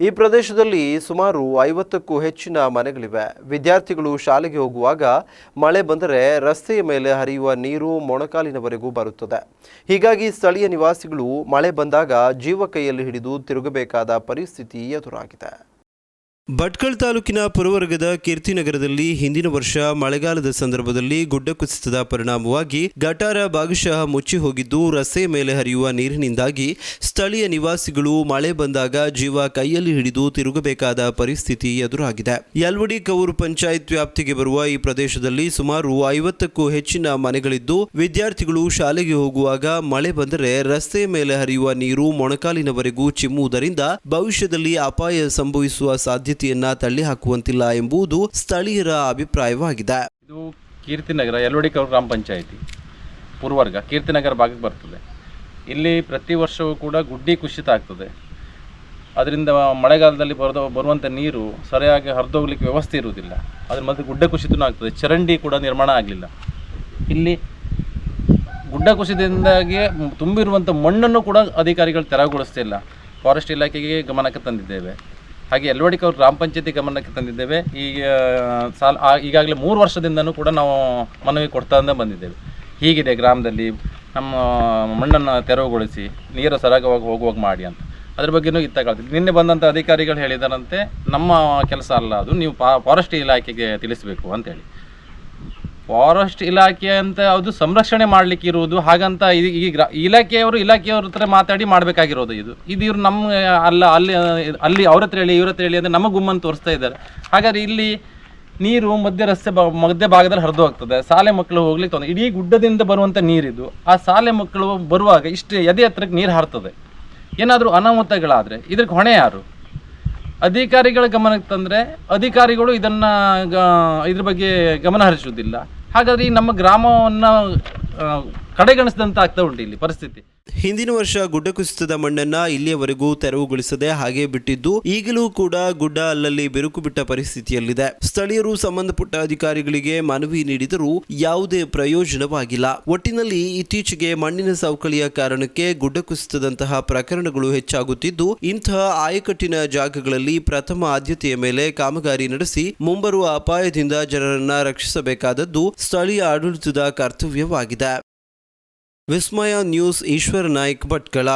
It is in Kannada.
ಈ ಪ್ರದೇಶದಲ್ಲಿ ಸುಮಾರು ಐವತ್ತಕ್ಕೂ ಹೆಚ್ಚಿನ ಮನೆಗಳಿವೆ. ವಿದ್ಯಾರ್ಥಿಗಳು ಶಾಲೆಗೆ ಹೋಗುವಾಗ ಮಳೆ ಬಂದರೆ ರಸ್ತೆಯ ಮೇಲೆ ಹರಿಯುವ ನೀರು ಮೊಣಕಾಲಿನವರೆಗೂ ಬರುತ್ತದೆ. ಹೀಗಾಗಿ ಸ್ಥಳೀಯ ನಿವಾಸಿಗಳು ಮಳೆ ಬಂದಾಗ ಜೀವ ಕೈಯಲ್ಲಿ ಹಿಡಿದು ತಿರುಗಬೇಕಾದ ಪರಿಸ್ಥಿತಿ ಎದುರಾಗಿದೆ. ಭಟ್ಕಳ ತಾಲೂಕಿನ ಪುರವರ್ಗದ ಕೀರ್ತಿನಗರದಲ್ಲಿ ಹಿಂದಿನ ವರ್ಷ ಮಳೆಗಾಲದ ಸಂದರ್ಭದಲ್ಲಿ ಗುಡ್ಡ ಕುಸಿತದ ಪರಿಣಾಮವಾಗಿ ಗಟಾರ ಭಾಗಶಃ ಮುಚ್ಚಿ ಹೋಗಿದ್ದು, ರಸ್ತೆ ಮೇಲೆ ಹರಿಯುವ ನೀರಿನಿಂದಾಗಿ ಸ್ಥಳೀಯ ನಿವಾಸಿಗಳು ಮಳೆ ಬಂದಾಗ ಜೀವ ಕೈಯಲ್ಲಿ ಹಿಡಿದು ತಿರುಗಬೇಕಾದ ಪರಿಸ್ಥಿತಿ ಎದುರಾಗಿದೆ. ಯಲ್ವಡಿ ಕೌರ್ ಪಂಚಾಯತ್ ವ್ಯಾಪ್ತಿಗೆ ಬರುವ ಈ ಪ್ರದೇಶದಲ್ಲಿ ಸುಮಾರು ಐವತ್ತಕ್ಕೂ ಹೆಚ್ಚಿನ ಮನೆಗಳಿದ್ದು, ವಿದ್ಯಾರ್ಥಿಗಳು ಶಾಲೆಗೆ ಹೋಗುವಾಗ ಮಳೆ ಬಂದರೆ ರಸ್ತೆಯ ಮೇಲೆ ಹರಿಯುವ ನೀರು ಮೊಣಕಾಲಿನವರೆಗೂ ಚಿಮ್ಮುವುದರಿಂದ ಭವಿಷ್ಯದಲ್ಲಿ ಅಪಾಯ ಸಂಭವಿಸುವ ಸಾಧ್ಯತೆಯನ್ನ ತಳ್ಳಿ ಹಾಕುವಂತಿಲ್ಲ ಎಂಬುದು ಸ್ಥಳೀಯರ ಅಭಿಪ್ರಾಯವಾಗಿದೆ. ಇದು ಕೀರ್ತಿನಗರ ಎಲ್ವಡಿ ಗ್ರಾಮ ಪಂಚಾಯಿತಿ, ಪೂರ್ವರ್ಗ, ಕೀರ್ತಿನಗರ ಭಾಗಕ್ಕೆ ಬರ್ತದೆ. ಇಲ್ಲಿ ಪ್ರತಿ ವರ್ಷವೂ ಕೂಡ ಗುಡ್ಡಿ ಕುಸಿತ ಆಗ್ತದೆ. ಅದರಿಂದ ಮಳೆಗಾಲದಲ್ಲಿ ಬರೋದು ಬರುವಂಥ ನೀರು ಸರಿಯಾಗಿ ಹರಿದೋಗ್ಲಿಕ್ಕೆ ವ್ಯವಸ್ಥೆ ಇರುವುದಿಲ್ಲ. ಅದ್ರ ಮತ್ತೆ ಗುಡ್ಡ ಕುಸಿತನೂ ಆಗ್ತದೆ. ಚರಂಡಿ ಕೂಡ ನಿರ್ಮಾಣ ಆಗಲಿಲ್ಲ. ಇಲ್ಲಿ ಗುಡ್ಡ ಕುಸಿತದಿಂದಾಗಿ ತುಂಬಿರುವಂಥ ಮಣ್ಣನ್ನು ಕೂಡ ಅಧಿಕಾರಿಗಳು ತೆರವುಗೊಳಿಸ್ತಿಲ್ಲ. ಫಾರೆಸ್ಟ್ ಇಲಾಖೆಗೆ ಗಮನಕ್ಕೆ ತಂದಿದ್ದೇವೆ. ಹಾಗೆ ಎಲ್ವಡಿಕ ಅವರು ಗ್ರಾಮ ಪಂಚಾಯತಿ ಗಮನಕ್ಕೆ ತಂದಿದ್ದೇವೆ. ಈಗ ಸಾಲ ಈಗಾಗಲೇ ಮೂರು ವರ್ಷದಿಂದನೂ ಕೂಡ ನಾವು ಮನವಿ ಕೊಡ್ತಾ ಬಂದಿದ್ದೇವೆ. ಹೀಗಿದೆ ಗ್ರಾಮದಲ್ಲಿ ನಮ್ಮ ಮಣ್ಣನ್ನು ತೆರವುಗೊಳಿಸಿ, ನೀರು ಸರಾಗವಾಗಿ ಹೋಗುವಾಗ ಮಾಡಿ ಅಂತ. ಅದ್ರ ಬಗ್ಗೆನೂ ಕಳ್ತೀವಿ ನಿನ್ನೆ ಬಂದಂಥ ಅಧಿಕಾರಿಗಳು ಹೇಳಿದಾರಂತೆ, ನಮ್ಮ ಕೆಲಸ ಅಲ್ಲ ಅದು, ನೀವು ಫಾರೆಸ್ಟ್ ಇಲಾಖೆಗೆ ತಿಳಿಸಬೇಕು ಅಂತೇಳಿ ಫಾರೆಸ್ಟ್ ಇಲಾಖೆ ಅಂತ ಅದು ಸಂರಕ್ಷಣೆ ಮಾಡ್ಲಿಕ್ಕೆ ಇರುವುದು. ಹಾಗಂತ ಈ- ಗ್ರಾ ಇಲಾಖೆಯವರು ಇಲಾಖೆಯವ್ರ ಹತ್ರ ಮಾತಾಡಿ ಮಾಡಬೇಕಾಗಿರೋದು ಇದು. ಇದು ಇವ್ರು ನಮ್ಮ, ಅಲ್ಲ, ಅಲ್ಲಿ ಅಲ್ಲಿ ಅವ್ರ ಹತ್ರ ಹೇಳಿ, ಇವ್ರ ಹತ್ರ ಹೇಳಿ ಅಂದರೆ ನಮಗೆ ಗುಮ್ಮನ್ನು ತೋರಿಸ್ತಾ ಇದ್ದಾರೆ. ಹಾಗಾದ್ರೆ ಇಲ್ಲಿ ನೀರು ಮಧ್ಯ ರಸ್ತೆ ಬ, ಮಧ್ಯ ಭಾಗದಲ್ಲಿ ಹರಿದು ಹೋಗ್ತದೆ. ಶಾಲೆ ಮಕ್ಕಳು ಹೋಗ್ಲಿಕ್ಕೆ ತೊಂದರೆ ಇಡೀ ಗುಡ್ಡದಿಂದ ಬರುವಂಥ ನೀರಿದು. ಆ ಶಾಲೆ ಮಕ್ಕಳು ಬರುವಾಗ ಇಷ್ಟು ಎದೆ ಹತ್ರಕ್ಕೆ ನೀರು ಹಾರ್ತದೆ. ಏನಾದರೂ ಅನಾಹುತಗಳಾದರೆ ಇದಕ್ಕೆ ಹೊಣೆ ಯಾರು? ಅಧಿಕಾರಿಗಳ ಗಮನಕ್ಕೆ ತಂದರೆ ಅಧಿಕಾರಿಗಳು ಇದನ್ನು ಇದ್ರ ಬಗ್ಗೆ ಗಮನ ಹರಿಸುವುದಿಲ್ಲ. ಹಾಗಾದ್ರೆ ಈ ನಮ್ಮ ಗ್ರಾಮವನ್ನು ಕಡೆಗಣಿಸಿದಂತ ಆಗ್ತಾ ಉಂಟು ಇಲ್ಲಿ ಪರಿಸ್ಥಿತಿ. ಹಿಂದಿನ ವರ್ಷ ಗುಡ್ಡ ಕುಸಿತದ ಮಣ್ಣನ್ನ ಇಲ್ಲಿಯವರೆಗೂ ತೆರವುಗೊಳಿಸದೆ ಹಾಗೆ ಬಿಟ್ಟಿದ್ದು ಈಗಲೂ ಕೂಡ ಗುಡ್ಡ ಅಲ್ಲಲ್ಲಿ ಬಿರುಕು ಬಿಟ್ಟ ಪರಿಸ್ಥಿತಿಯಲ್ಲಿದೆ. ಸ್ಥಳೀಯರು ಸಂಬಂಧಪಟ್ಟ ಅಧಿಕಾರಿಗಳಿಗೆ ಮನವಿ ನೀಡಿದರೂ ಯಾವುದೇ ಪ್ರಯೋಜನವಾಗಿಲ್ಲ. ಒಟ್ಟಿನಲ್ಲಿ ಇತ್ತೀಚೆಗೆ ಮಣ್ಣಿನ ಸವಕಳಿಯ ಕಾರಣಕ್ಕೆ ಗುಡ್ಡ ಕುಸಿತದಂತಹ ಪ್ರಕರಣಗಳು ಹೆಚ್ಚಾಗುತ್ತಿದ್ದು, ಇಂತಹ ಆಯಕಟ್ಟಿನ ಜಾಗಗಳಲ್ಲಿ ಪ್ರಥಮ ಆದ್ಯತೆಯ ಮೇಲೆ ಕಾಮಗಾರಿ ನಡೆಸಿ ಮುಂಬರುವ ಅಪಾಯದಿಂದ ಜನರನ್ನ ರಕ್ಷಿಸಬೇಕಾದದ್ದು ಸ್ಥಳೀಯ ಆಡಳಿತದ ಕರ್ತವ್ಯವಾಗಿದೆ. ವಿಸ್ಮಯ ನ್ಯೂಸ್ ಈಶ್ವರ ನಾಯ್ಕ್ ಭಟ್ಕಳ